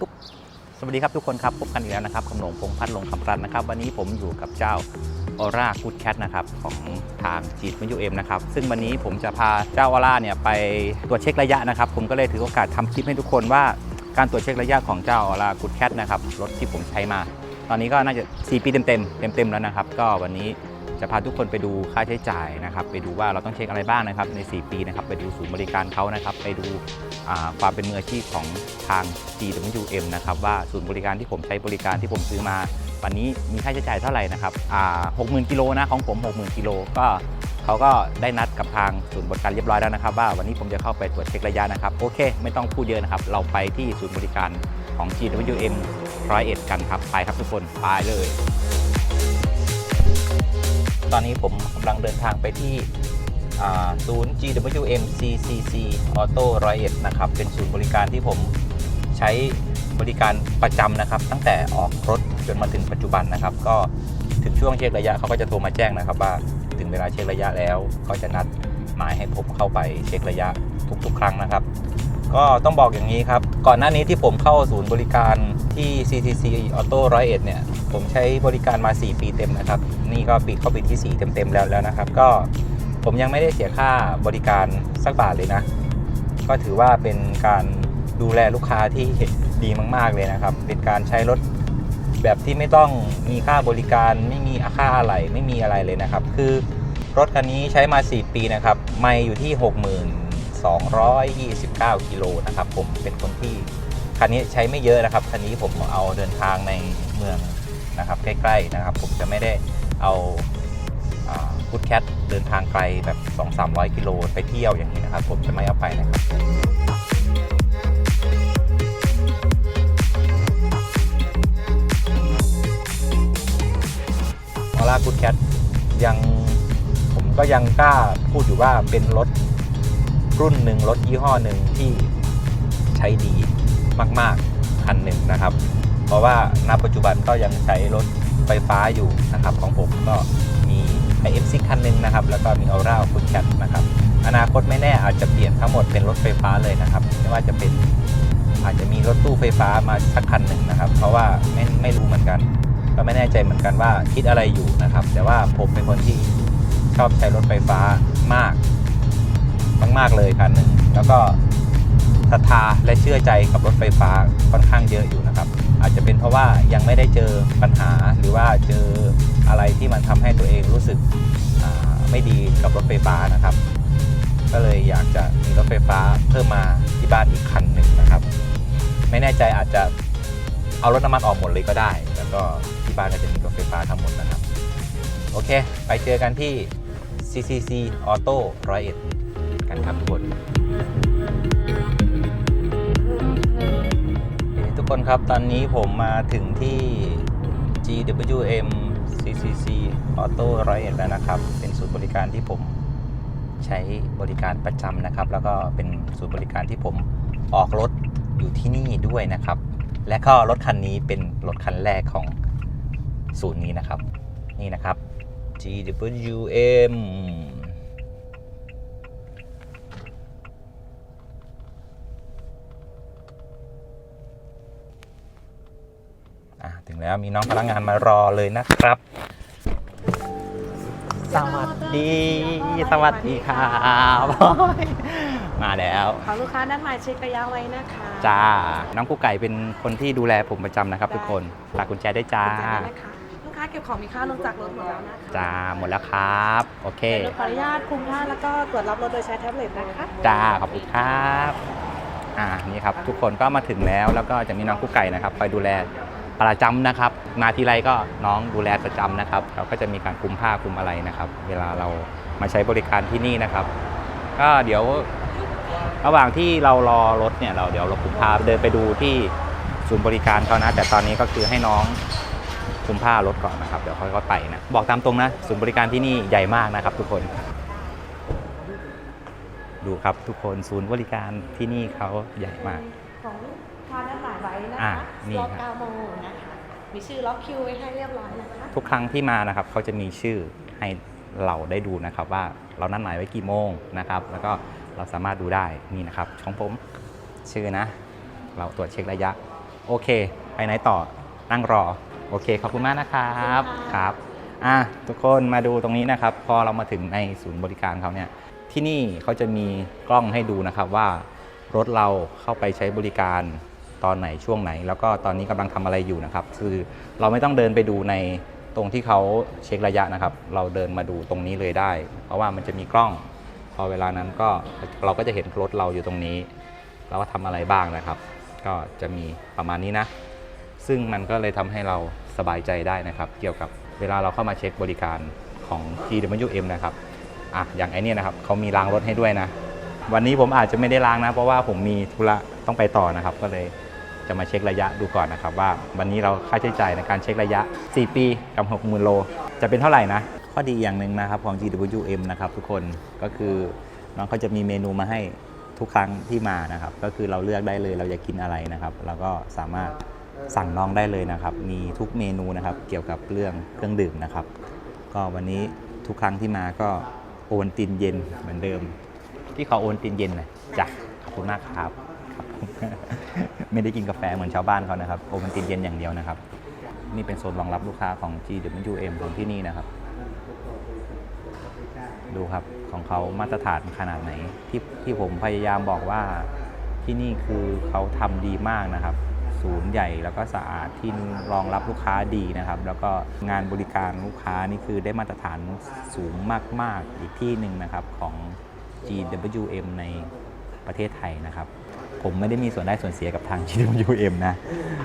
ทุกๆ สวัสดีครับทุกคนครับพบกันอีกแล้วนะครับคำหลงพงพัฒน์ลงคำรัตน์นะครับ วันนี้ผมอยู่กับเจ้าออร่ากูดแคทนะครับของทางจีดมิยูเอ็มนะครับ ซึ่งวันนี้ผมจะพาเจ้าออร่าเนี่ยไปตรวจเช็คระยะนะครับ ผมก็เลยถือโอกาสทำคลิปให้ทุกคนว่าการตรวจเช็คระยะของเจ้าออร่ากูดแคทนะครับรถที่ผมใช้มา ตอนนี้ก็น่าจะ 4 ปีเต็มๆเต็มๆแล้วนะครับ ก็วันนี้ จะพาทุกคนไปดูค่าใช้จ่ายนะครับ ไปดูว่าเราต้องเช็คอะไรบ้างนะครับ ใน 4 ปีนะครับ ไปดูศูนย์บริการเขานะครับ ไปดูความเป็นมืออาชีพของทาง GWM นะครับว่าศูนย์บริการที่ผมใช้บริการที่ผมซื้อมา วันนี้มีค่าใช้จ่ายเท่าไหร่นะครับอ่า60,000กิโลนะของผม60,000กิโลก็เขาก็ได้นัดกับทางศูนย์บริการเรียบร้อยแล้วนะครับ ว่าวันนี้ผมจะเข้าไปตรวจเช็คระยะนะครับโอเค ไม่ต้องพูดเยอะนะครับ เราไปที่ศูนย์บริการของ GWM ร้อยเอ็ดกันครับไปครับทุกคนไปเลย อนนี้ผมกำลังเดินทางไปที่ศูนย์ GWM CCC Auto ร้อยเอ็ดนะครับ เป็นศูนย์บริการที่ผมใช้บริการประจำนะครับ ตั้งแต่ออกรถจนมาถึงปัจจุบันนะครับ ก็ถึงช่วงเช็คระยะเขาก็จะโทรมาแจ้งนะครับว่าถึงเวลาเช็คระยะแล้วก็จะนัดหมายให้ผมเข้าไปเช็คระยะทุกๆ ครั้งนะครับ ก็ต้องบอกอย่างนี้ครับ ก่อนหน้านี้ที่ผมเข้าศูนย์บริการ ที่ CCC Auto 101เนี่ย ผมใช้บริการมา 4 ปีเต็มนะครับ นี่ก็ปีเข้าปีที่ 4 เต็มๆแล้วแล้วนะครับ ก็ผมยังไม่ได้เสียค่าบริการสักบาทเลยนะ ก็ถือว่าเป็นการดูแลลูกค้าที่ดีมาก ๆ เลยนะครับ เป็นการใช้รถแบบที่ไม่ต้องมีค่าบริการ ไม่มีค่าอะไรไม่มีอะไรเลยนะครับ คือรถคันนี้ใช้มา 4 ปีนะครับ ไม่อยู่ที่ 6229 กิโลนะครับ ผมเป็นคนที่ คันนี้ใช้ไม่เยอะนะครับ คันนี้ผมเอาเดินทางในเมืองนะครับใกล้ๆนะครับ ผมจะไม่ได้เอาพุทแคทเดินทางไกลแบบ 2-300 กิโลไปเที่ยวอย่างนี้นะครับ ผมจะไม่เอาไปนะครับออร่ากูดแคทยังผมก็ยังกล้าพูดอยู่ว่าเป็นรถรุ่นหนึ่งรถยี่ห้อหนึ่งที่ใช้ดี มาก ๆ คันหนึ่งนะครับ เพราะว่าณปัจจุบันก็ยังใช้รถไฟฟ้าอยู่นะครับ ของผมก็มี i f 6คันหนึ่งนะครับ แล้วก็มี Aura Good Cat นะครับ อนาคตไม่แน่อาจจะเปลี่ยนทั้งหมดเป็นรถไฟฟ้าเลยนะครับ ไม่ว่าจะเป็นอาจจะมีรถตู้ไฟฟ้ามาสักคันหนึ่งนะครับ เพราะว่าไม่ไม่รู้เหมือนกัน ก็ไม่แน่ใจเหมือนกันว่าคิดอะไรอยู่นะครับ แต่ว่าผมเป็นคนที่ชอบใช้รถไฟฟ้ามากมากๆเลยคันหนึ่งแล้วก็ ศรัทธาและเชื่อใจกับรถไฟฟ้าค่อนข้างเยอะอยู่นะครับ อาจจะเป็นเพราะว่ายังไม่ได้เจอปัญหาหรือว่าเจออะไรที่มันทำให้ตัวเองรู้สึกไม่ดีกับรถไฟฟ้านะครับ ก็เลยอยากจะมีรถไฟฟ้าเพิ่มมาที่บ้านอีกคันหนึ่งนะครับ ไม่แน่ใจอาจจะเอารถน้ำมันออกหมดเลยก็ได้ แล้วก็ที่บ้านก็จะมีรถไฟฟ้าทั้งหมดนะครับ โอเค ไปเจอกันที่ CCC Auto 101กันครับทุกคน ทุกคนครับ ตอนนี้ผมมาถึงที่ GWM CCC Auto 101แล้วนะครับ เป็นศูนย์บริการที่ผมใช้บริการประจำนะครับ แล้วก็เป็นศูนย์บริการที่ผมออกรถอยู่ที่นี่ด้วยนะครับ และก็รถคันนี้เป็นรถคันแรกของศูนย์นี้นะครับ นี่นะครับ GWM อะถึง แล้วมีน้องพนักงานมารอเลยนะครับ สวัสดี สวัสดีครับมาแล้วขอลูกค้านัดหมายเช็คระยะไว้นะคะจ้าน้องกุ๊กไก่เป็นคนที่ดูแลผมประจำนะครับ ทุกคนฝากกุญแจได้วยจ้าขอบคุณนะคะลูกค้าเก็บของมีค่าลงจากรถหมดแล้วนะคะจ้าหมดแล้วครับ โอเค เดี๋ยวขออนุญาตคุมผ้าแล้วก็ตรวจรับรถโดยใช้แท็บเล็ตนะคะจ้าขอบคุณครับ อ่า นี่ครับ ทุกคนก็มาถึงแล้ว แล้วก็จะมีน้องกุ๊กไก่นะครับคอยดูแล ประจำนะครับ มาทีไรก็น้องดูแลประจำนะครับ เราก็จะมีการคุมผ้าคุมอะไรนะครับ เวลาเรามาใช้บริการที่นี่นะครับ ก็เดี๋ยวระหว่างที่เรารอรถเนี่ยเราเดี๋ยวเราคุมผ้าเดินไปดูที่ศูนย์บริการเขานะ แต่ตอนนี้ก็คือให้น้องคุมผ้ารถก่อนนะครับ เดี๋ยวค่อยๆไปนะ บอกตามตรงนะศูนย์บริการที่นี่ใหญ่มากนะครับ ทุกคน ดูครับทุกคนศูนย์บริการที่นี่เขาใหญ่มาก นัดหมายไว้นะอ่าคะนี่ล็อกครับ9โมงนะคะมีชื่อล็อกคิวไว้ให้เรียบร้อยนะคะ ทุกครั้งที่มานะครับเขาจะมีชื่อให้เราได้ดูนะครับว่าเรานัดหมายไว้กี่โมงนะครับ แล้วก็เราสามารถดูได้นี่นะครับของผมชื่อนะ เราตรวจเช็คระยะ โอเค ไปไหนต่อนั่งรอ โอเค ขอบคุณมากนะครับขอบคุณค่ะครับอะทุกคนมาดูตรงนี้นะครับ พอเรามาถึงในศูนย์บริการเขาเนี่ยที่นี่เขาจะมีกล้องให้ดูนะครับว่ารถเราเข้าไปใช้บริการ ตอนไหนช่วงไหน แล้วก็ตอนนี้กำลังทำอะไรอยู่นะครับ คือเราไม่ต้องเดินไปดูในตรงที่เขาเช็คระยะนะครับ เราเดินมาดูตรงนี้เลยได้ เพราะว่ามันจะมีกล้อง พอเวลานั้นก็เราก็จะเห็นรถเราอยู่ตรงนี้ เราก็ทำอะไรบ้างนะครับ ก็จะมีประมาณนี้นะ ซึ่งมันก็เลยทำให้เราสบายใจได้นะครับ เกี่ยวกับเวลาเราเข้ามาเช็คบริการของ GWM นะครับอะอย่างไอเนี้ยนะครับเขามีล้างรถให้ด้วยนะ วันนี้ผมอาจจะไม่ได้ล้างนะ เพราะว่าผมมีธุระต้องไปต่อนะครับก็เลย จะมาเช็คระยะดูก่อนนะครับว่าวันนี้เราค่าใช้จ่ายในการเช็คระยะ 4 ปีกับ 60,000 โล จะเป็นเท่าไหร่นะ ข้อดีอย่างหนึ่งนะครับของ GWM นะครับทุกคนก็คือน้องเขาจะมีเมนูมาให้ทุกครั้งที่มานะครับ ก็คือเราเลือกได้เลยเราจะกินอะไรนะครับ แล้วก็สามารถสั่งน้องได้เลยนะครับ มีทุกเมนูนะครับเกี่ยวกับเรื่องเครื่องดื่มนะครับ ก็วันนี้ทุกครั้งที่มาก็โอนตินเย็นเหมือนเดิม ที่เขาโอนตินเย็นน่อยจ้ะขอบคุณมากครับ ไม่ได้กินกาแฟเหมือนชาวบ้านเขานะครับโอนตินเย็นอย่างเดียวนะครับ นี่เป็นโซนรองรับลูกค้าของ GWM ของที่นี่นะครับ ดูครับของเขามาตรฐานขนาดไหน ที่ที่ผมพยายามบอกว่าที่นี่คือเขาทำดีมากนะครับ ศูนย์ใหญ่แล้วก็สะอาดที่รองรับลูกค้าดีนะครับ แล้วก็งานบริการลูกค้านี่คือได้มาตรฐานสูงมาก ๆ อีกที่หนึ่งนะครับของ GWM ในประเทศไทยนะครับ ผมไม่ได้มีส่วนได้ส่วนเสียกับทาง GWM นะ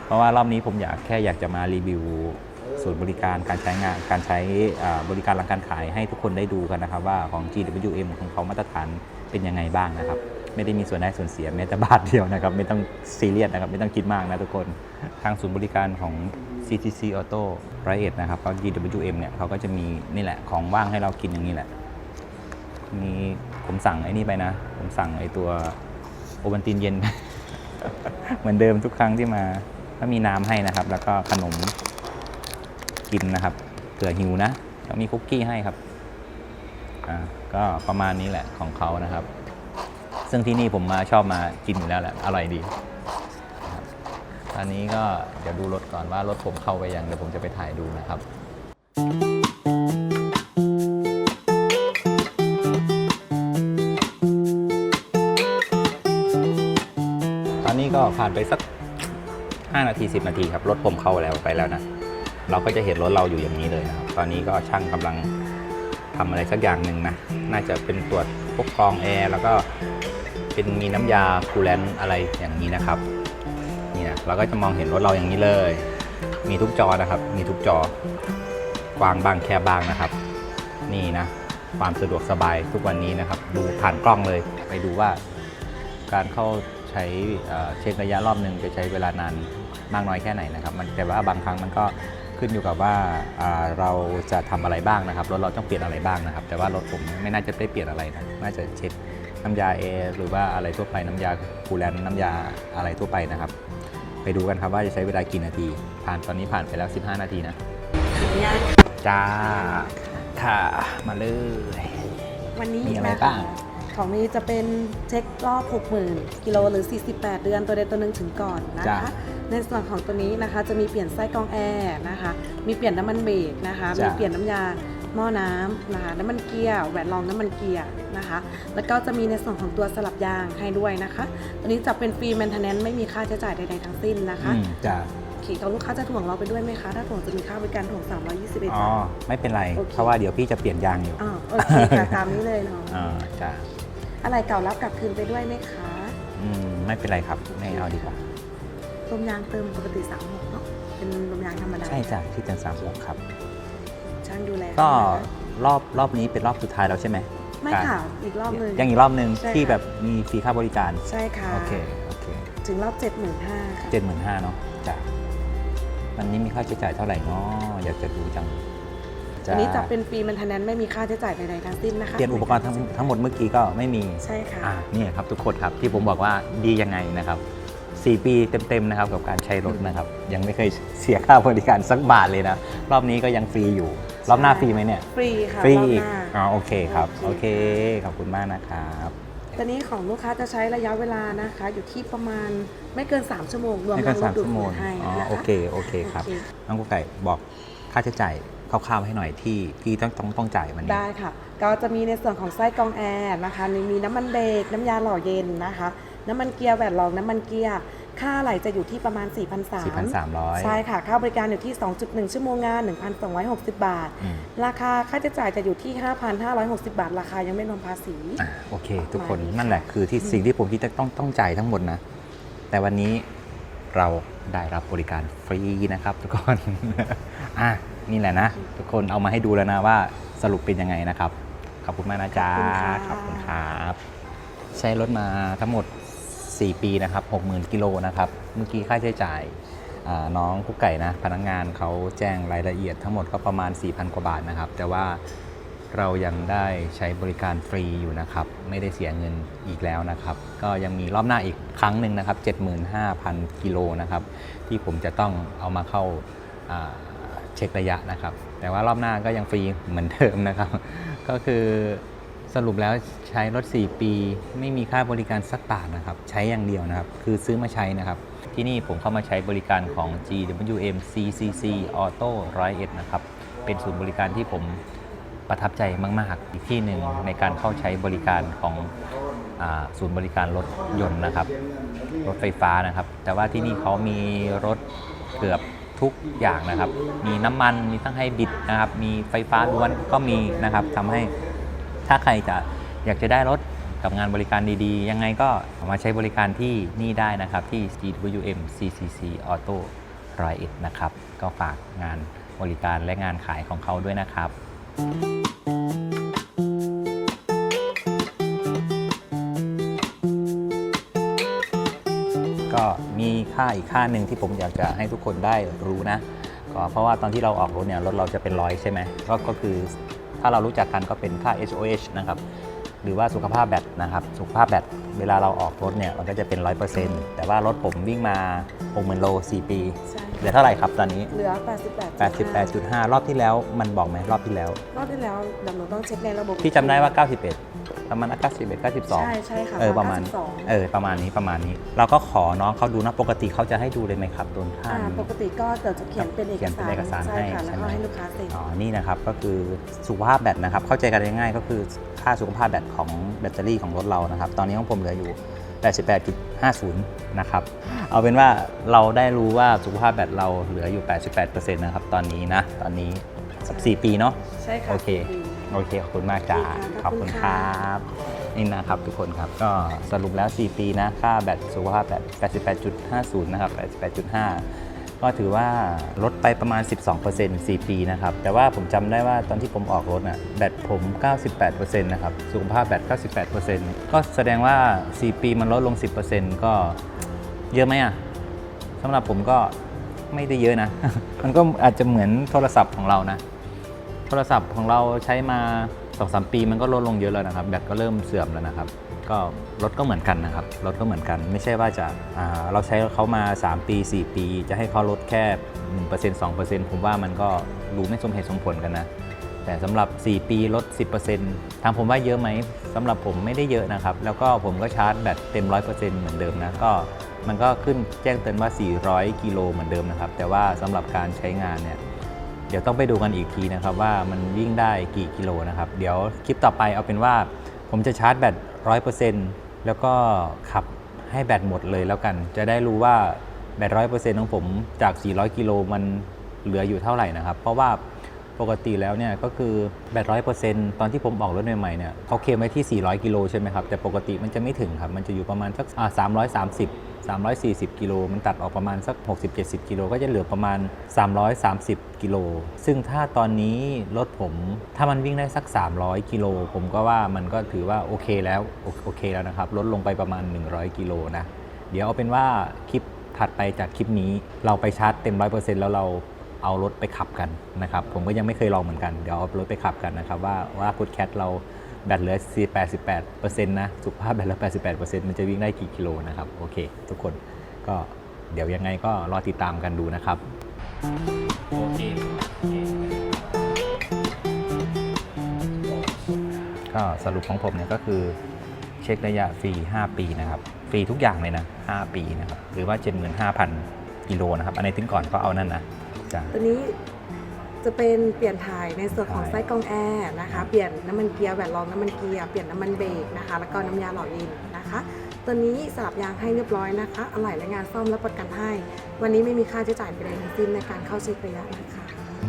เพราะว่ารอบนี้ผมอยากแค่อยากจะมารีวิวศูนย์บริการการใช้งานการใช้บริการหลังการขายให้ทุกคนได้ดูกันนะครับว่าของ GWM ของเขามาตรฐานเป็นยังไงบ้างนะครับ ไม่ได้มีส่วนได้ส่วนเสียแม้แต่บาทเดียวนะครับ ไม่ต้องซีเรียสนะครับ ไม่ต้องคิดมากนะทุกคนทางศูนย์บริการของ CTC Auto ร้อยเอ็ดนะครับก็ GWM เนี่ยเขาก็จะมีนี่แหละของว่างให้เรากินอย่างนี้แหละมีผมสั่งไอ้นี่ไปนะ ผมสั่งไอ้ตัว โอวัลตินเย็น เหมือนเดิมทุกครั้งที่มาก็มีน้ำให้นะครับ แล้วก็ขนมกินนะครับเผื่อหิวนะแล้วมีคุกกี้ให้ครับอ่าก็ประมาณนี้แหละของเขานะครับ ซึ่งที่นี่ผมมาชอบมากินอยู่แล้วแหละอร่อยดีนะครันนี้ก็เดี๋ยวดูรถก่อนว่ารถผมเข้าไปยังเดี๋ยวผมจะไปถ่ายดูนะครับ ผ่านไปสัก 5 นาที 10 นาทีครับรถผมเข้าแล้วไปแล้วนะ เราก็จะเห็นรถเราอยู่อย่างนี้เลยนะครับ ตอนนี้ก็ช่างกำลังทำอะไรสักอย่างหนึ่งนะ น่าจะเป็นตรวจพวกกรองแอร์แล้วก็เป็นมีน้ำยาคูลแลนต์อะไรอย่างนี้นะครับนี่นะเราก็จะมองเห็นรถเราอย่างนี้เลย มีทุกจอนะครับ มีทุกจอกว้างบ้างแคบบ้างนะครับ นี่นะความสะดวกสบายทุกวันนี้นะครับ ดูผ่านกล้องเลย ไปดูว่าการเข้า ใช้เอ่อเช็คระยะรอบหนึ่งจะใช้เวลานานมากน้อยแค่ไหนนะครับ มันแต่ว่าบางครั้งมันก็ขึ้นอยู่กับว่าอ่าเราจะทำอะไรบ้างนะครับรถเราต้องเปลี่ยนอะไรบ้างนะครับ แต่ว่ารถผมไม่น่าจะได้เปลี่ยนอะไรนะน่าจะเช็ดน้ำยาแอร์หรือว่าอะไรทั่วไปน้ำยาคูลแลนต์น้ำยาอะไรทั่วไปนะครับ ไปดูกันครับว่าจะใช้เวลากี่นาที ผ่านตอนนี้ผ่านไปแล้ว 15 นาทีนะจ้าค่ะมาเลยวันนี้มีอะไรนคบ้าง ของนี้จะเป็นเช็ครอบ 60,000 กิโลหรือ 48 เดือนตัวใดตัวหนึ่งถึงก่อนนะจ้ะ คะ ในส่วนของตัวนี้นะคะจะมีเปลี่ยนไส้กรองแอร์นะคะ มีเปลี่ยนน้ำมันเบรกนะคะ จ้ะ มีเปลี่ยนน้ำยาหม้อน้ำนะคะ น้ำมันเกียร์แหวนรองน้ำมันเกียร์นะคะ แล้วก็จะมีในส่วนของตัวสลับยางให้ด้วยนะคะ ตัวนี้จะเป็นฟรีแมนเทนแนนไม่มีค่าใช้จ่ายใดๆทั้งสิ้นนะคะอืมจ้าขี่ของลูกค้าจะถ่วงเราไปด้วยไหมคะ ถ้าถ่วงจะมีค่าบริการถ่วง 321อ๋อบาท ไม่เป็นไร โอเค เพราะว่าเดี๋ยวพี่จะเปลี่ยนยางอยู่ อ่าโอเคค่ะ ตามนี้เลยเนาะ อ่าจ้า อะไรเก่ารับกลับคืนไปด้วยไหมคะอืมไม่เป็นไรครับไม่เอาดีกว่าลมยางเติมปกติ36เนาะเป็นลมยางธรรมดาใช่จ้ะที่เต็นสามหกครับ ช่างดูแลก็นะคะรอบรอบนี้เป็นรอบสุดท้ายแล้วใช่ไหมไม่ค่ะอีกรอบหนึงยังอีกรอบหนึ่งใช่ที่ค่ะแบบมีฟรีค่าบริการใช่ค่ะโอเคโอเคถึงรอบ 75,000ค่ะเจ็ดหมื่นห้าเนาะจ้ะวันนี้มีค่าใช้จ่ายเท่าไหร่เนาะอยากจะรู้จัง อันนี้จะเป็นฟรีแมนเทนแนนไม่มีค่าใช้จ่ายใดๆทั้งสิ้นนะคะเปลี่ยนอุปกรณ์ทั้งทั้งหมดเมื่อกี้ก็ไม่มีใช่ค่ะอ่านี่ครับทุกคนครับที่ผมบอกว่าดียังไงนะครับ 4 ปีเต็มๆนะครับกับการใช้รถนะครับ ยังไม่เคยเสียค่าบริการสักบาทเลยนะ รอบนี้ก็ยังฟรีอยู่ รอบหน้าฟรีไหมเนี่ยฟรีค่ะฟรีรอบอีกหน้าอ๋อโอเคครับโอโอเคเคขอบคุณมากนะครับตัวนี้ของลูกค้าจะใช้ระยะเวลานะคะ อยู่ที่ประมาณไม่เกิน 3 ชั่วโมงรวมไม่เกิทั้นงรสาถมดูดชั่วโมงฝุ่นให้อ๋อนะคะโอเคโอเคครับโอเคน้องกุ๊กไก่บอกค่าใช้จ่าย คร่าวๆให้หน่อยที่ที่ต้องต้องต้องจ่ายวันนี้ได้ค่ะ ก็จะมีในส่วนของไส้กรองแอร์นะคะมีน้ำมันเบรกน้ำยาหล่อเย็นนะคะ น้ำมันเกียร์แหวนรองน้ำมันเกียร์ค่าอะไหลจะอยู่ที่ประมาณ 4 3 0 0 4,300 ใช่ค่ะ ค่าบริการอยู่ที่ 2.1 ชั่วโมงงาน 1,260 บาทอืมราคาค่าใช้จ่ายจะอยู่ที่ 5,560 บาท ราคายังไม่รวมภาษีอะโอเค ทุกคนประมาณนี้นั่นแหละคือที่อืมสิ่งที่ผมคิดจะต้องต้องจ่ายทั้งหมดนะ แต่วันนี้เราได้รับบริการฟรีนะครับทุกคนอะ นี่แหละนะ ทุกคนเอามาให้ดูแล้วนะว่าสรุปเป็นยังไงนะครับ ขอบคุณมากนะจ๊ะขอบคุณครับใช้รถมาทั้งหมด 4 ปีนะครับ 60,000กิโลนะครับ เมื่อกี้ค่าใช้จ่ายอ่าน้องกุ๊กไก่นะพนักงานเขาแจ้งรายละเอียดทั้งหมดก็ประมาณ 4,000 กว่าบาทนะครับ แต่ว่าเรายังได้ใช้บริการฟรีอยู่นะครับ ไม่ได้เสียเงินอีกแล้วนะครับ ก็ยังมีรอบหน้าอีกครั้งหนึ่งนะครับ 75,000 กิโลนะครับ ที่ผมจะต้องเอามาเข้าอ่า เช็คระยะนะครับ แต่ว่ารอบหน้าก็ยังฟรีเหมือนเดิมนะครับ ก็คือสรุปแล้วใช้รถ 4 ปี ไม่มีค่าบริการสักบาทนะครับ ใช้อย่างเดียวนะครับ คือซื้อมาใช้นะครับ ที่นี่ผมเข้ามาใช้บริการของ GWM CCC Auto 101 นะครับ เป็นศูนย์บริการที่ผมประทับใจมาก ๆ อีกที่หนึ่งในการเข้าใช้บริการของศูนย์บริการรถยนต์นะครับ รถไฟฟ้านะครับ แต่ว่าที่นี่เขามีรถเกือบ ทุกอย่างนะครับ มีน้ำมันมีทั้งไฮบริดนะครับ มีไฟฟ้าล้วนก็มีนะครับทำให้ถ้าใครจะอยากจะได้รถกับงานบริการดีๆ ยังไงก็มาใช้บริการที่นี่ได้นะครับที่ GWM CCC Auto 101นะครับ ก็ฝากงานบริการและงานขายของเขาด้วยนะครับ ก็ มีค่าอีกค่าหนึ่งที่ผมอยากจะให้ทุกคนได้รู้นะก็เพราะว่าตอนที่เราออกรถเนี่ยรถเราจะเป็นร้อยใช่ไหมก็ก็คือถ้าเรารู้จักกันก็เป็นค่า SOH นะครับหรือว่าสุขภาพแบตนะครับสุขภาพแบตเวลาเราออกรถเนี่ยมันก็จะเป็น 100%แต่ว่ารถผมวิ่งมา 60,000โล 4 ปี ใช่เหลือเท่าไหร่ครับตอนนี้ เหลือ 88 88.5 รอบที่แล้วมันบอกไหมรอบที่แล้ว รอบที่แล้วเดี๋ยวหนูต้องเช็คในระบบพี่จำได้ว่า 91 ประมาณ91 92ใช่ใช่ค่ะเออประมาณ92เออประมาณนี้ประมาณนี้ เราก็ขอน้องเขาดูนะปกติเขาจะให้ดูเลยไหมครับโดนค่าอ่านี้ปกติก็เดี๋ยวจะเขียนเป็นเอกเขียนเป็สานรเอกสารใช่ค่ะให้แล้วใช่ไหมก็ให้ลูกค้าเซ็นอ๋อนี่นะครับก็คือสุขภาพแบตนะครับ เข้าใจกันง่ายๆก็คือค่าสุขภาพแบตของแบตเตอรี่ของรถเรานะครับ ตอนนี้ของผมเหลืออยู่88.50 นะครับ เอาเป็นว่าเราได้รู้ว่าสุขภาพแบตเราเหลืออยู่ 88%นะครับ ตอนนี้นะ ตอนนี้สัก4ปีเนาะ ใช่ค่ะ โอเค โอเคขอบคุณมากจ้าขขออบบคุคุณณค่ะครับนี่นะครับทุกคนครับก็สรุปแล้ว 4 ปีนะค่าแบตสุขภาพแบต88.50 นะครับ 88.5 ก็ถือว่าลดไปประมาณ 12% 4 ปีนะครับ แต่ว่าผมจำได้ว่าตอนที่ผมออกรถน่ะแบตผม 98%นะครับ สุขภาพแบต98%ก็แสดงว่า 4 ปีมันลดลง 10%ก็เยอะไหมอะสำหรับผมก็ไม่ได้เยอะนะ มันก็อาจจะเหมือนโทรศัพท์ของเรานะ โทรศัพท์ของเราใช้มา2อสปีมันก็ลดลงเยอะแล้วนะครับ แบตก็เริ่มเสื่อมแล้วนะครับ ก็รถก็เหมือนกันนะครับรถก็เหมือนกัน ไม่ใช่ว่าจะาเราใช้เขามา 3 ปี 4 ปี จะให้เขาลดแค่ 1% 2%ผมว่ามันก็ดูไม่สมเหตุสมผลกันนะ แต่สำหรับ 4 ปีลด 10%ทางผมว่าเยอะไหมสำหรับผมไม่ได้เยอะนะครับ แล้วก็ผมก็ชาร์จแบตเต็ม 100%เหมือนเดิมนะก็มันก็ขึ้นแจ้งเตือนว่า 400 กิโลเหมือนเดิมนะครับ แต่ว่าสำหรับการใช้งานเนี่ย เดี๋ยวต้องไปดูกันอีกทีนะครับว่ามันวิ่งได้กี่กิโลนะครับ เดี๋ยวคลิปต่อไปเอาเป็นว่าผมจะชาร์จแบตร้อยเปอร์เซ็นแล้วก็ขับให้แบตหมดเลยแล้วกัน จะได้รู้ว่าแบตร้อยเปอร์เซ็นต์ของผมจาก 400 กิโลมันเหลืออยู่เท่าไหร่นะครับ เพราะว่า ปกติแล้วเนี่ยก็คือแบตร้อยเปอร์เซ็นต์ตอนที่ผมออกรถใหม่ๆเนี่ยเขาเคลมไว้ที่ 400 กิโลใช่ไหมครับ แต่ปกติมันจะไม่ถึงครับ มันจะอยู่ประมาณสักอ่า330 340 กิโล มันตัดออกประมาณสัก 60-70 กิโล ก็จะเหลือประมาณ 330 กิโล ซึ่งถ้าตอนนี้รถผม ถ้ามันวิ่งได้สัก 300 กิโล ผมก็ว่ามันก็ถือว่าโอเคแล้วโอโอเคแล้วนะครับ ลดลงไปประมาณ 100 กิโลนะ เดี๋ยวเอาเป็นว่าคลิปถัดไปจากคลิปนี้ เราไปชาร์จเต็ม 100%แล้วเรา เอารถไปขับกันนะครับผมก็ยังไม่เคยลองเหมือนกันเดี๋ยวเอารถไปขับกันนะครับว่าว่ากูดแคทเราแบตเหลือ 88%นะสุขภาพแบตเหลือ 88%มันจะวิ่งได้กี่กิโลนะครับโอเค ทุกคนก็เดี๋ยวยังไงก็รอติดตามกันดูนะครับโอเคก็สรุปของผมเนี่ยก็คือเช็คระยะฟรี 5 ปีนะครับฟรีทุกอย่างเลยนะ 5 ปีนะครับหรือว่า 75,000กิโลนะครับอันไหนถึงก่อนก็เอานั่นนะจ้ะ ตัวนี้จะเป็นเปลี่ยนถ่ายในส่วนของถ่ายไส้กรองแอร์นะคะ เปลี่ยนน้ำมันเกียร์แหวนรองน้ำมันเกียร์ เปลี่ยนน้ำมันเบรกนะคะ แล้วก็น้ำยาหล่อลื่นนะคะ ตัวนี้สลับยางให้เรียบร้อยนะคะ อะไหล่และงานซ่อมและประกันให้ วันนี้ไม่มีค่าใช้จ่ายใดๆทั้งสิ้นในการเข้าเช็คระยะนะคะ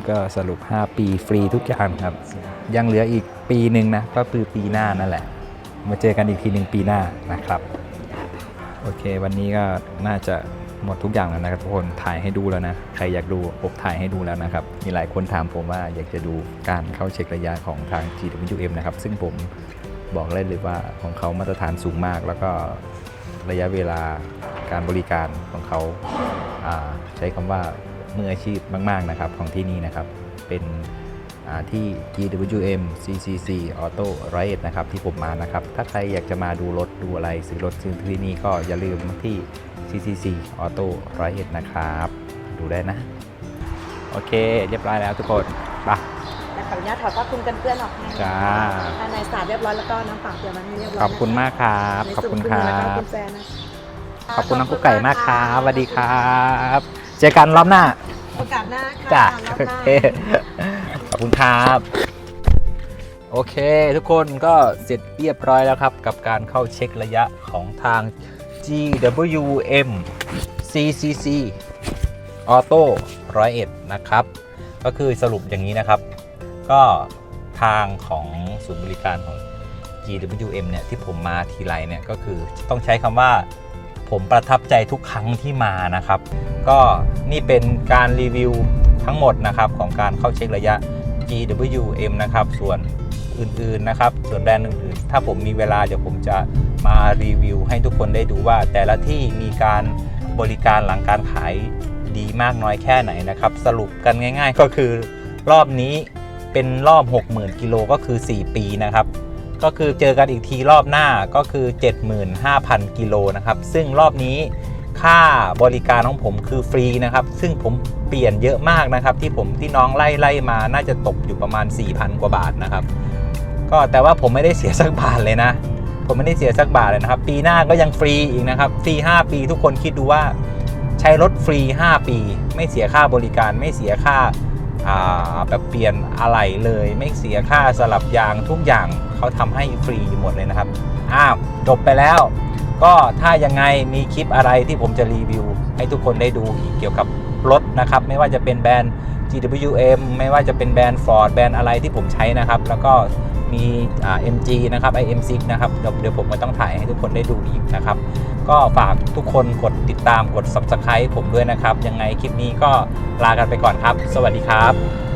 ก็สรุป 5 ปีฟรีทุกอย่างครับ ยังเหลืออีกปีหนึ่งนะ ก็คือปีหน้านั่นแหละ มาเจอกันอีกทีหนึ่งปีหน้านะครับ โอเค วันนี้ก็น่าจะ หมดทุกอย่างแล้วนะครับทุกคนถ่ายให้ดูแล้วนะใครอยากดูผมถ่ายให้ดูแล้วนะครับมีหลายคนถามผมว่าอยากจะดูการเข้าเช็คระยะของทาง GWM นะครับซึ่งผมบอกเลยเลยว่าของเขามาตรฐานสูงมาก แล้วก็ระยะเวลาการบริการของเขาาใช้คำว่ามืออาชีพมาก ๆ นะครับของที่นี่นะครับ เป็นที่ GWM CCC Auto r i d นะครับที่ผมมานะครับ ถ้าใครอยากจะมาดูรถดูอะไรซื้อรถซื้อที่นี่ก็อย่าลืมที่ CCC Auto r i d นะครับ ดูได้นะ โอเค เรียบร้อยแล้วทุกคนไปและขออนุญาตถอดผ้าคลุมกันเปื้อนออกให้จ้าภายในสาดเรียบร้อยแล้วก็น้ำเปล่าเตรียมไว้ให้เรียบร้อยขอบคุณมากครับ ขอบคุณครัในส่วนบกุญแจนะคะขอบคุณน้องกุ๊กไก่มากครับสวัสดีครับ เจอกันรอบหน้าโอกาสหน้าค่ะจ้ะรอบโอหน้าเคขอบคุณครับโอเค ทุกคนก็เสร็จเรียบร้อยแล้วครับ กับการเข้าเช็คระยะของทาง GWM CCC Auto 101 นะครับ ก็คือสรุปอย่างนี้นะครับ ก็ทางของศูนย์บริการของ GWM เนี่ยที่ผมมาทีไรเนี่ยก็คือต้องใช้คำว่าผมประทับใจทุกครั้งที่มานะครับ ก็นี่เป็นการรีวิวทั้งหมดนะครับของการเข้าเช็คระยะ GWM นะครับ ส่วน อื่นๆนะครับ ส่วนแบรนด์อื่นๆ ถ้าผมมีเวลาเดี๋ยวผมจะมารีวิว ให้ทุกคนได้ดูว่า แต่ละที่มีการบริการหลังการขายดีมากน้อยแค่ไหนนะครับ สรุปกันง่าย ๆ ก็คือรอบนี้เป็นรอบ 60,000กิโลก็คือ 4 ปีนะครับ ก็คือเจอกันอีกทีรอบหน้าก็คือ 75,000 กิโลนะครับ ซึ่งรอบนี้ค่าบริการของผมคือฟรีนะครับ ซึ่งผมเปลี่ยนเยอะมากนะครับ ที่ผมที่น้องไล่ไล่มาน่าจะตกอยู่ประมาณ 4,000 กว่าบาทนะครับ ก็แต่ว่าผมไม่ได้เสียสักบาทเลยนะ ผมไม่ได้เสียสักบาทเลยนะครับ ปีหน้าก็ยังฟรีอีกนะครับฟรี5ปี ทุกคนคิดดูว่าใช้รถฟรี 5 ปี ไม่เสียค่าบริการไม่เสียค่าแบบเปลี่ยนอะไหล่เลย ไม่เสียค่าสลับยางทุกอย่างเขาทำให้ฟรีหมดเลยนะครับอ้าวจบไปแล้ว ก็ถ้ายังไงมีคลิปอะไรที่ผมจะรีวิว ให้ทุกคนได้ดูอีกเกี่ยวกับรถนะครับ ไม่ว่าจะเป็นแบรนด์ GWM ไม่ว่าจะเป็นแบรนด์ Ford แบรนด์อะไรที่ผมใช้นะครับ แล้วก็ มีอ่า MG นะครับ IM6 นะครับเดี๋ยวเดี๋ยวผมก็ต้องถ่ายให้ทุกคนได้ดูอีกนะครับ ก็ฝากทุกคนกดติดตามกด Subscribe ผมด้วยนะครับ ยังไงคลิปนี้ก็ลากันไปก่อนครับ สวัสดีครับ